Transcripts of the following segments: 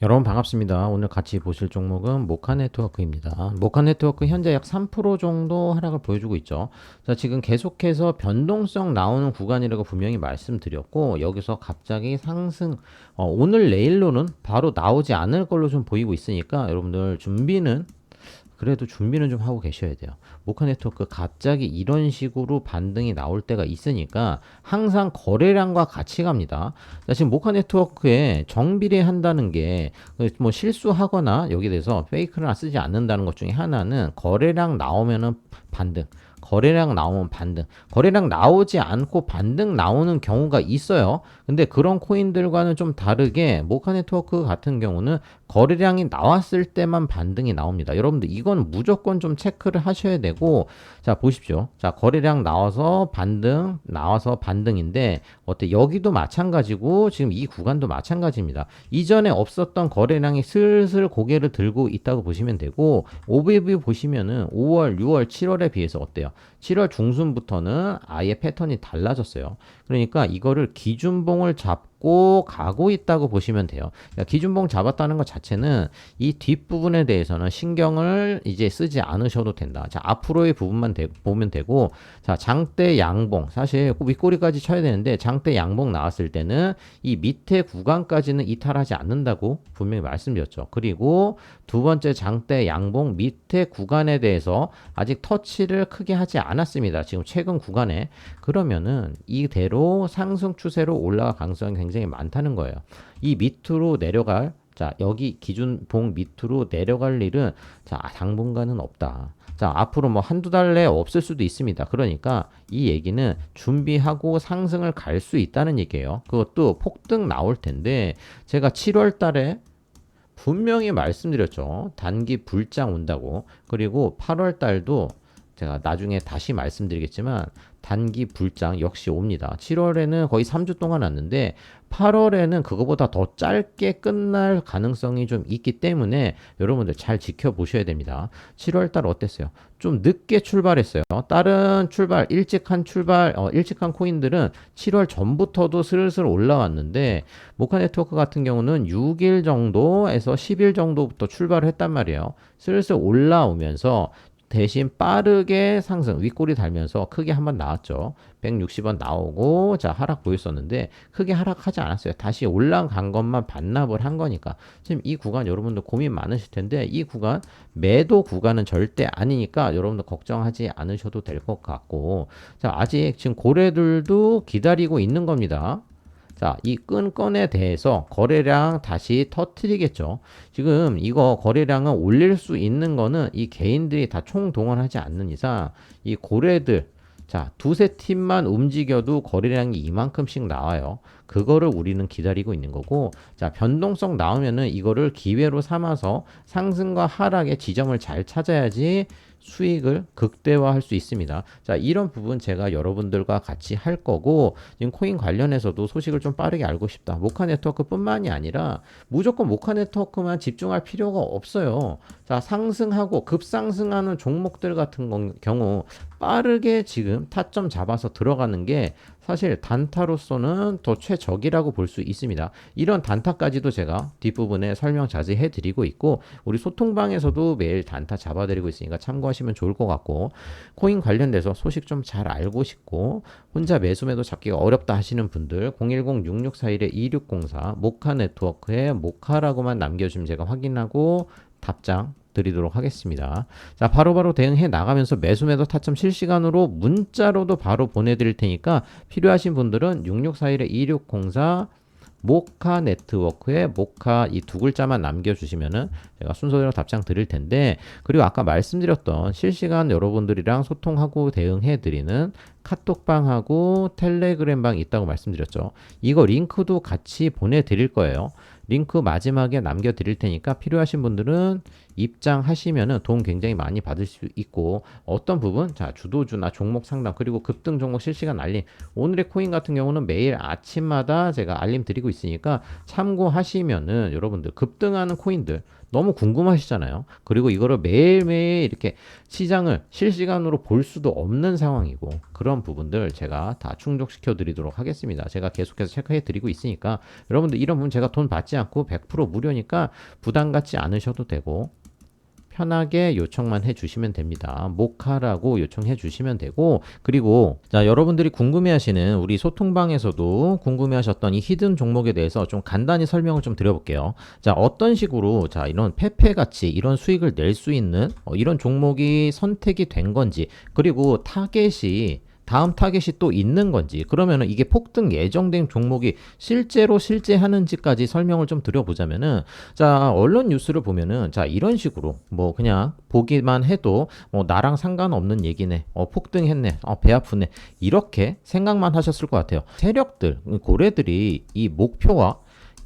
여러분 반갑습니다. 오늘 같이 보실 종목은 모카 네트워크입니다. 모카 네트워크 현재 약 3% 정도 하락을 보여주고 있죠. 자, 지금 계속해서 변동성 나오는 구간이라고 분명히 말씀드렸고 여기서 갑자기 상승 어, 오늘 내일로는 바로 나오지 않을 걸로 좀 보이고 있으니까 여러분들 준비는 그래도 준비는 좀 하고 계셔야 돼요. 모카 네트워크 갑자기 이런 식으로 반등이 나올 때가 있으니까 항상 거래량과 같이 갑니다. 자, 지금 모카 네트워크에 정비례 한다는 게 뭐 실수하거나 여기 대해서 페이크를 쓰지 않는다는 것 중에 하나는 거래량 나오면은 반등. 거래량 나오면 반등. 거래량 나오지 않고 반등 나오는 경우가 있어요. 근데 그런 코인들과는 좀 다르게 모카 네트워크 같은 경우는 거래량이 나왔을 때만 반등이 나옵니다. 여러분들 이건 무조건 좀 체크를 하셔야 되고 자 보십시오. 자 거래량 나와서 반등 나와서 반등인데 어때 여기도 마찬가지고 지금 이 구간도 마찬가지입니다. 이전에 없었던 거래량이 슬슬 고개를 들고 있다고 보시면 되고 오비비 보시면은 5월, 6월, 7월에 비해서 어때요? 7월 중순부터는 아예 패턴이 달라졌어요. 그러니까 이거를 기준봉을 잡고 가고 있다고 보시면 돼요. 그러니까 기준봉 잡았다는 것 자체는 이 뒷부분에 대해서는 신경을 이제 쓰지 않으셔도 된다. 자, 앞으로의 부분만 되, 보면 되고, 자, 장대 양봉. 사실 윗꼬리까지 쳐야 되는데, 장대 양봉 나왔을 때는 이 밑에 구간까지는 이탈하지 않는다고 분명히 말씀드렸죠. 그리고 두 번째 장대 양봉 밑에 구간에 대해서 아직 터치를 크게 하지 않았습니다. 지금 최근 구간에. 그러면은 이대로 상승 추세로 올라갈 가능성이 굉장히 많다는 거예요. 이 밑으로 내려갈 자, 여기 기준봉 밑으로 내려갈 일은 자, 당분간은 없다. 자, 앞으로 뭐 한두 달 내에 없을 수도 있습니다. 그러니까 이 얘기는 준비하고 상승을 갈 수 있다는 얘기예요. 그것도 폭등 나올 텐데 제가 7월 달에 분명히 말씀드렸죠. 단기 불장 온다고. 그리고 8월 달도 제가 나중에 다시 말씀드리겠지만 단기 불장 역시 옵니다. 7월에는 거의 3주 동안 왔는데 8월에는 그거보다 더 짧게 끝날 가능성이 좀 있기 때문에 여러분들 잘 지켜보셔야 됩니다. 7월 달 어땠어요? 좀 늦게 출발했어요. 다른 출발, 일찍 한 출발, 어, 일찍 한 코인들은 7월 전부터도 슬슬 올라왔는데 모카 네트워크 같은 경우는 6일 정도에서 10일 정도부터 출발을 했단 말이에요. 슬슬 올라오면서 대신 빠르게 상승 윗골이 달면서 크게 한번 나왔죠. 160원 나오고 자 하락 보였었는데 크게 하락하지 않았어요. 다시 올라간 것만 반납을 한 거니까 지금 이 구간 여러분들 고민 많으실 텐데 이 구간 매도 구간은 절대 아니니까 여러분들 걱정하지 않으셔도 될 것 같고 자 아직 지금 고래들도 기다리고 있는 겁니다. 자, 이 끈건에 대해서 거래량 다시 터트리겠죠. 지금 이거 거래량을 올릴 수 있는 거는 이 개인들이 다 총동원하지 않는 이상 이 고래들 자, 두세 팀만 움직여도 거래량이 이만큼씩 나와요. 그거를 우리는 기다리고 있는 거고, 자, 변동성 나오면은 이거를 기회로 삼아서 상승과 하락의 지점을 잘 찾아야지 수익을 극대화할 수 있습니다. 자, 이런 부분 제가 여러분들과 같이 할 거고, 지금 코인 관련해서도 소식을 좀 빠르게 알고 싶다. 모카 네트워크 뿐만이 아니라 무조건 모카 네트워크만 집중할 필요가 없어요. 자, 상승하고 급상승하는 종목들 같은 경우 빠르게 지금 타점 잡아서 들어가는 게 사실 단타로서는 더 최 적이라고 볼 수 있습니다. 이런 단타까지도 제가 뒷부분에 설명 자세히 해드리고 있고 우리 소통방에서도 매일 단타 잡아드리고 있으니까 참고하시면 좋을 것 같고 코인 관련돼서 소식 좀 잘 알고 싶고 혼자 매수매도 잡기가 어렵다 하시는 분들 010-6641-2604 모카 네트워크에 모카라고만 남겨주시면 제가 확인하고 답장 드리도록 하겠습니다. 자, 바로바로 바로 대응해 나가면서 매수 매도 타점 실시간으로 문자로도 바로 보내드릴 테니까 필요하신 분들은 6641-2604 모카 네트워크에 모카 이 두 글자만 남겨주시면은 제가 순서대로 답장 드릴 텐데 그리고 아까 말씀드렸던 실시간 여러분들이랑 소통하고 대응해 드리는 카톡방하고 텔레그램방 있다고 말씀드렸죠. 이거 링크도 같이 보내드릴 거예요. 링크 마지막에 남겨드릴 테니까 필요하신 분들은 입장하시면 도움 굉장히 많이 받을 수 있고 어떤 부분 자 주도주나 종목 상담 그리고 급등 종목 실시간 알림. 오늘의 코인 같은 경우는 매일 아침마다 제가 알림 드리고 있으니까 참고하시면은 여러분들 급등하는 코인들 너무 궁금하시잖아요. 그리고 이거를 매일매일 이렇게 시장을 실시간으로 볼 수도 없는 상황이고 그런 부분들 제가 다 충족시켜 드리도록 하겠습니다. 제가 계속해서 체크해 드리고 있으니까 여러분들 이런 부분 제가 돈 받지 않고 100% 무료니까 부담 갖지 않으셔도 되고 편하게 요청만 해주시면 됩니다. 모카라고 요청해 주시면 되고 그리고 자 여러분들이 궁금해하시는 우리 소통방에서도 궁금해하셨던 이 히든 종목에 대해서 좀 간단히 설명을 좀 드려볼게요. 자 어떤 식으로 자 이런 페페 같이 이런 수익을 낼 수 있는 어, 이런 종목이 선택이 된 건지 그리고 타겟이 다음 타겟이 또 있는 건지 그러면은 이게 폭등 예정된 종목이 실제로 실제하는지까지 설명을 좀 드려보자면은 자 언론 뉴스를 보면은 자 이런 식으로 뭐 그냥 보기만 해도 뭐 나랑 상관없는 얘기네 어 폭등했네 어 배 아프네 이렇게 생각만 하셨을 것 같아요. 세력들 고래들이 이 목표와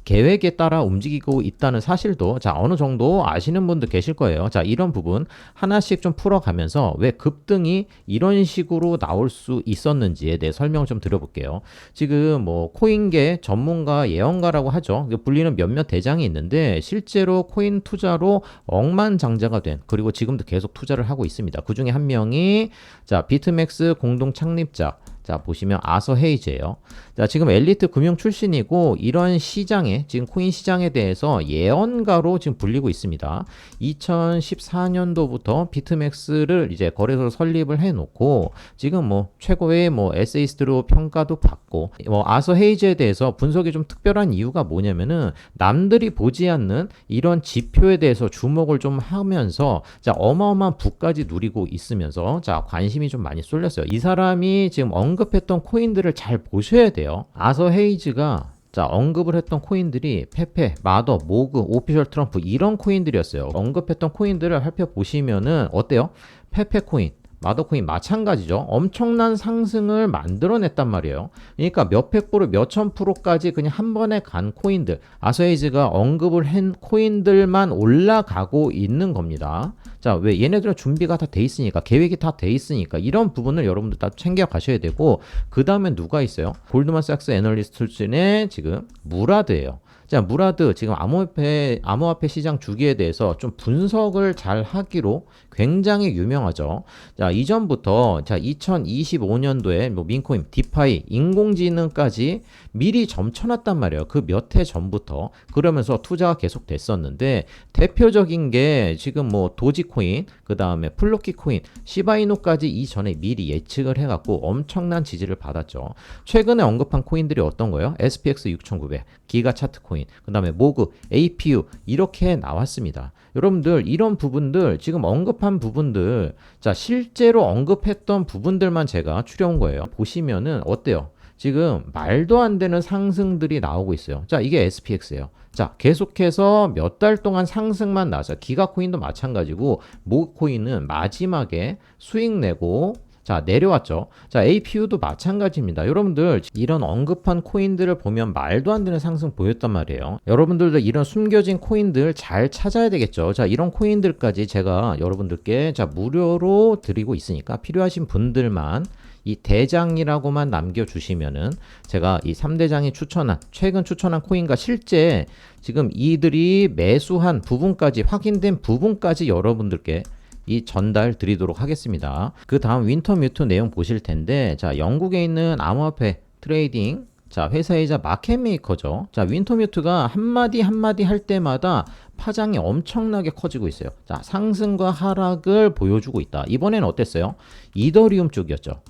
계획에 따라 움직이고 있다는 사실도 자 어느 정도 아시는 분들 계실 거예요. 자 이런 부분 하나씩 좀 풀어가면서 왜 급등이 이런 식으로 나올 수 있었는지에 대해 설명을 좀 드려볼게요. 지금 뭐 코인계 전문가 예언가라고 하죠. 불리는 몇몇 대장이 있는데 실제로 코인 투자로 억만장자가 된 그리고 지금도 계속 투자를 하고 있습니다. 그 중에 한 명이 자 비트맥스 공동 창립자 자, 보시면 아서 헤이즈예요. 자, 지금 엘리트 금융 출신이고 이런 시장에 지금 코인 시장에 대해서 예언가로 지금 불리고 있습니다. 2014년도부터 비트맥스를 이제 거래소를 설립을 해 놓고 지금 뭐 최고의 뭐 에세이스트로 평가도 받고 뭐 아서 헤이즈에 대해서 분석이 좀 특별한 이유가 뭐냐면은 남들이 보지 않는 이런 지표에 대해서 주목을 좀 하면서 자, 어마어마한 부까지 누리고 있으면서 자, 관심이 좀 많이 쏠렸어요. 이 사람이 지금 언급했던 코인들을 잘 보셔야 돼요. 아서 헤이즈가 자, 언급을 했던 코인들이 페페, 마더, 모그, 오피셜 트럼프 이런 코인들이었어요. 언급했던 코인들을 살펴보시면은 어때요? 페페 코인, 마더코인 마찬가지죠. 엄청난 상승을 만들어냈단 말이에요. 그러니까 몇백 프로, 몇천 프로까지 그냥 한 번에 간 코인들, 아서에이즈가 언급을 한 코인들만 올라가고 있는 겁니다. 자, 왜 얘네들은 준비가 다 돼 있으니까, 계획이 다 돼 있으니까 이런 부분을 여러분들 다 챙겨 가셔야 되고 그 다음에 누가 있어요? 골드만삭스 애널리스트 출신의 지금 무라드예요. 자, 무라드 지금 암호화폐 암호화폐 시장 주기에 대해서 좀 분석을 잘 하기로 굉장히 유명하죠. 자, 이전부터 자, 2025년도에 뭐 민코인, 디파이, 인공지능까지 미리 점쳐놨단 말이에요. 그 몇 해 전부터 그러면서 투자가 계속 됐었는데 대표적인 게 지금 뭐 도지코인, 그 다음에 플로키 코인, 시바이노까지 이전에 미리 예측을 해갖고 엄청난 지지를 받았죠. 최근에 언급한 코인들이 어떤 거예요? SPX 6900, 기가 차트 코인, 그 다음에 모그, APU 이렇게 나왔습니다. 여러분들 이런 부분들 지금 언급한 부분들 자 실제로 언급했던 부분들만 제가 추려온 거예요. 보시면은 어때요? 지금 말도 안 되는 상승들이 나오고 있어요. 자, 이게 SPX예요. 자, 계속해서 몇 달 동안 상승만 나서 기가 코인도 마찬가지고 모 코인은 마지막에 수익 내고 자, 내려왔죠. 자, APU도 마찬가지입니다. 여러분들, 이런 언급한 코인들을 보면 말도 안 되는 상승 보였단 말이에요. 여러분들도 이런 숨겨진 코인들 잘 찾아야 되겠죠. 자, 이런 코인들까지 제가 여러분들께 자, 무료로 드리고 있으니까 필요하신 분들만 이 대장이라고만 남겨주시면은 제가 이 3대장이 추천한 최근 추천한 코인과 실제 지금 이들이 매수한 부분까지 확인된 부분까지 여러분들께 이 전달 드리도록 하겠습니다. 그 다음 윈터 뮤트 내용 보실 텐데 자 영국에 있는 암호화폐 트레이딩 자 회사이자 마켓 메이커죠. 자 윈터 뮤트가 한마디 한마디 할 때마다 파장이 엄청나게 커지고 있어요. 자 상승과 하락을 보여주고 있다. 이번에는 어땠어요? 이더리움 쪽이었죠.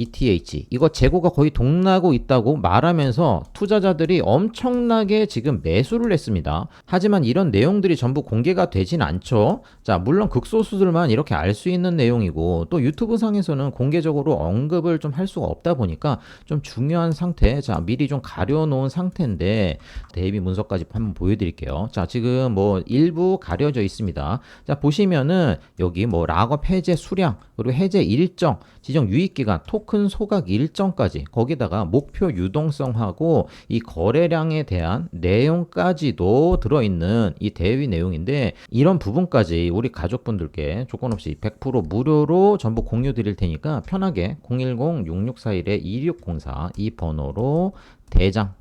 ETH 이거 재고가 거의 동나고 있다고 말하면서 투자자들이 엄청나게 지금 매수를 했습니다. 하지만 이런 내용들이 전부 공개가 되진 않죠. 자, 물론 극소수들만 이렇게 알 수 있는 내용이고 또 유튜브 상에서는 공개적으로 언급을 좀 할 수가 없다 보니까 좀 중요한 상태. 자, 미리 좀 가려 놓은 상태인데 대비 문서까지 한번 보여 드릴게요. 자, 지금 뭐 일부 가려져 있습니다. 자, 보시면은 여기 뭐 락업 해제 수량 그리고 해제 일정, 지정 유익 기간, 토큰 소각 일정까지 거기다가 목표 유동성하고 이 거래량에 대한 내용까지도 들어있는 이 대위 내용인데 이런 부분까지 우리 가족분들께 조건 없이 100% 무료로 전부 공유 드릴 테니까 편하게 010-6641-2604 이 번호로 대장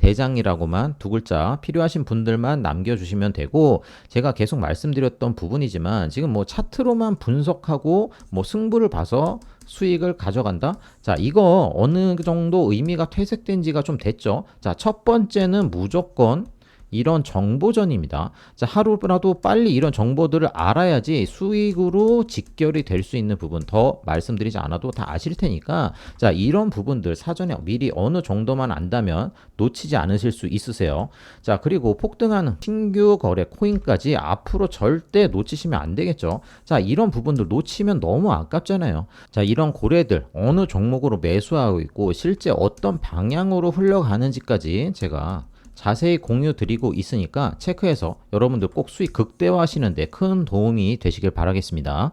대장이라고만 두 글자 필요하신 분들만 남겨주시면 되고 제가 계속 말씀드렸던 부분이지만 지금 뭐 차트로만 분석하고 뭐 승부를 봐서 수익을 가져간다? 자, 이거 어느 정도 의미가 퇴색된 지가 좀 됐죠. 자, 첫 번째는 무조건 이런 정보전입니다. 자, 하루라도 빨리 이런 정보들을 알아야지 수익으로 직결이 될 수 있는 부분 더 말씀드리지 않아도 다 아실 테니까 자, 이런 부분들 사전에 미리 어느 정도만 안다면 놓치지 않으실 수 있으세요. 자, 그리고 폭등하는 신규 거래 코인까지 앞으로 절대 놓치시면 안 되겠죠. 자, 이런 부분들 놓치면 너무 아깝잖아요. 자, 이런 고래들 어느 종목으로 매수하고 있고 실제 어떤 방향으로 흘러가는지까지 제가 자세히 공유 드리고 있으니까 체크해서 여러분들 꼭 수익 극대화 하시는데 큰 도움이 되시길 바라겠습니다.